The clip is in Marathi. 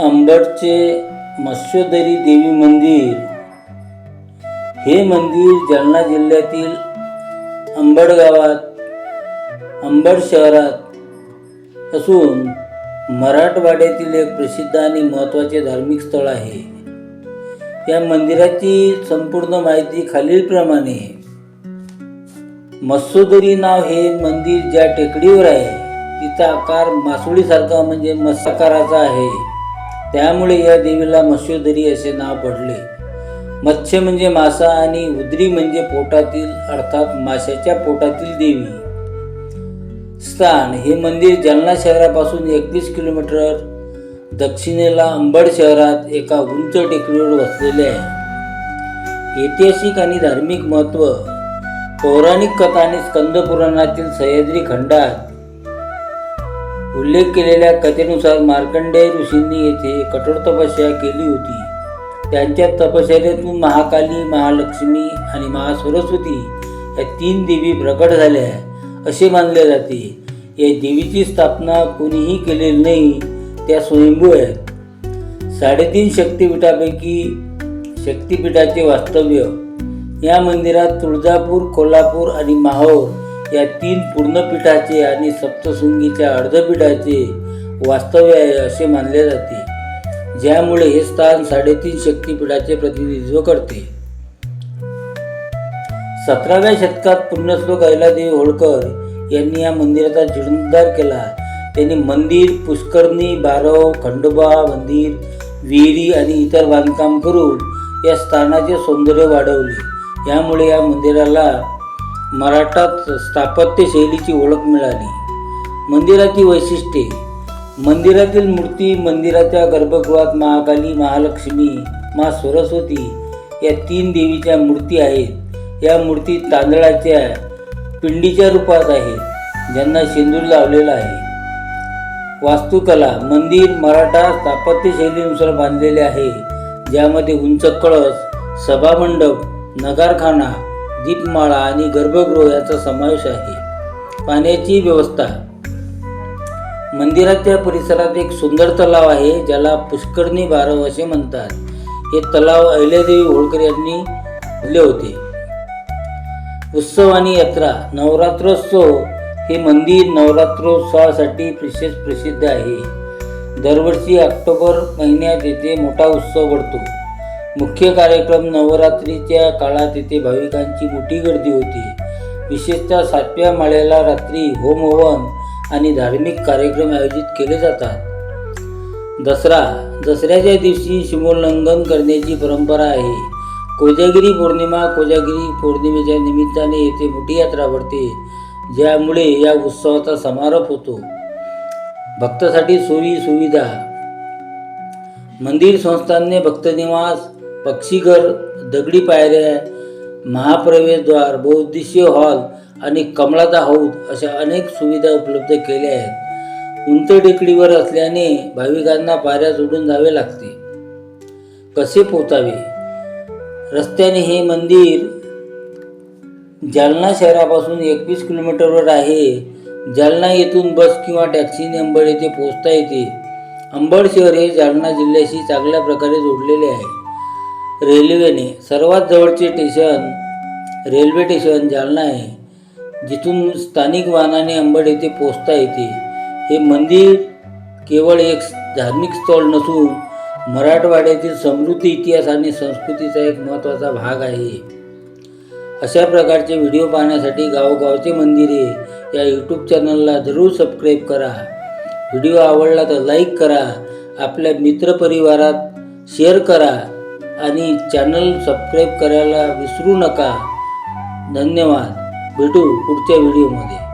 अंबडचे मत्स्योदरी देवी मंदिर. हे मंदिर जालना जिल्ह्यातील अंबड गावात अंबड शहरात असून मराठवाड्यातील एक प्रसिद्ध आणि महत्त्वाचे धार्मिक स्थळ आहे. या मंदिराची संपूर्ण माहिती खालीलप्रमाणे. मत्स्योदरी नाव हे मंदिर ज्या टेकडीवर आहे तिचा आकार मासोळीसारखा म्हणजे मत्स्याकाराचा आहे. त्यामुळे या देवीला मत्स्योदरी असे नाव पडले. मत्स्य म्हणजे मासा आणि उदरी म्हणजे पोटातील अर्थात माशाच्या पोटातील देवी. स्थान हे मंदिर जालना शहरापासून एकवीस किलोमीटर दक्षिणेला अंबड शहरात एका उंच टेकडीवर वसलेले आहे. ऐतिहासिक आणि धार्मिक महत्त्व पौराणिक कथा आणि स्कंदपुराणातील सह्याद्री खंडात उल्लेख केलेल्या कथेनुसार मार्कंडेय ऋषींनी येथे कठोर तपस्या केली होती. त्यांच्या तपश्चर्यातून महाकाली महालक्ष्मी आणि महासरस्वती या तीन देवी प्रकट झाल्या असे मानले जाते. या देवीची स्थापना कोणीही केलेली नाही त्या स्वयंभू आहेत. साडेतीन शक्तिपीठापैकी शक्तिपीठाचे वास्तव्य या मंदिरात तुळजापूर कोल्हापूर आणि माहोर या तीन पूर्णपीठाचे आणि सप्तशृंगीच्या अर्धपीठाचे वास्तव्य आहे असे मानले जाते ज्यामुळे हे स्थान साडेतीन शक्तिपीठाचे प्रतिनिधित्व करते. सतराव्या शतकात पुण्यश्लोक अहिलादेवी होळकर यांनी या मंदिराचा जीर्णोद्धार केला. त्यांनी मंदिर पुष्करणी बारव खंडोबा मंदिर विहिरी आणि इतर बांधकाम करून या स्थानाचे सौंदर्य वाढवले. यामुळे या मंदिराला मराठा स्थापत्य शैलीची ओळख मिळाली. मंदिराची वैशिष्ट्ये. मंदिरातील मूर्ती मंदिराच्या गर्भगृहात महाकाली महालक्ष्मी मा सरस्वती या तीन देवीच्या मूर्ती आहेत. या मूर्ती तांदळाच्या पिंडीच्या रूपात आहेत ज्यांना शेंदूर लावलेला आहे. वास्तुकला. मंदिर मराठा स्थापत्य शैलीनुसार बांधलेले आहे ज्यामध्ये उंच कळस सभामंडप नगारखाना दीपमाळा आणि गर्भगृह याचा समावेश आहे. पाण्याची व्यवस्था. मंदिराच्या परिसरात एक सुंदर तलाव आहे ज्याला पुष्करणी बारव असे म्हणतात. हे तलाव अहिल्यादेवी होळकर यांनी दिले होते. उत्सव आणि यात्रा नवरात्रोत्सव हे मंदिर नवरात्रोत्सवासाठी विशेष प्रसिद्ध आहे. दरवर्षी ऑक्टोबर महिन्यात येथे मोठा उत्सव घडतो. मुख्य कार्यक्रम नवरात्रीच्या काळात येथे भाविकांची मोठी गर्दी होती. विशेषतः सातव्या माळ्याला रात्री होम हवन आणि धार्मिक कार्यक्रम आयोजित केले जातात. दसरा दसऱ्याच्या दिवशी शिमोल्लंघन करण्याची परंपरा आहे. कोजागिरी पौर्णिमा कोजागिरी पौर्णिमेच्या निमित्ताने येथे मोठी यात्रा भरते ज्यामुळे या उत्सवाचा समारोप होतो. भक्तासाठी सोयी सुविधा मंदिर संस्थानने भक्तनिवास पक्षीघर दगडी पायऱ्या महाप्रवेशद्वार बौद्धिशीय हॉल आणि कमळाचा हौद अशा अनेक सुविधा उपलब्ध केल्या आहेत. उंच टेकडीवर असल्याने भाविकांना पायऱ्या सोडून जावे लागते. कसे पोचावे रस्त्याने हे मंदिर जालना शहरापासून एकवीस किलोमीटरवर आहे. जालना येथून बस किंवा टॅक्सीने अंबड येथे पोहोचता येते. अंबड शहर हे जालना जिल्ह्याशी चांगल्या प्रकारे जोडलेले आहे. रेल्वेने सर्वात जवळचे स्टेशन रेल्वे स्टेशन जालना आहे. जिथून स्थानिक वाहनाने अंबड येथे पोचता येते. हे मंदिर केवळ एक धार्मिक स्थळ नसून मराठवाड्यातील समृद्ध इतिहास आणि संस्कृतीचा एक महत्त्वाचा भाग आहे. अशा प्रकारचे व्हिडिओ पाहण्यासाठी गावोगावचे मंदिरे या यूट्यूब चॅनलला जरूर सबस्क्राईब करा. व्हिडिओ आवडला तर लाईक करा. आपल्या मित्रपरिवारात शेअर करा. आणि चॅनल सबस्क्राईब करायला विसरू नका. धन्यवाद. भेटू पुढच्या व्हिडिओमध्ये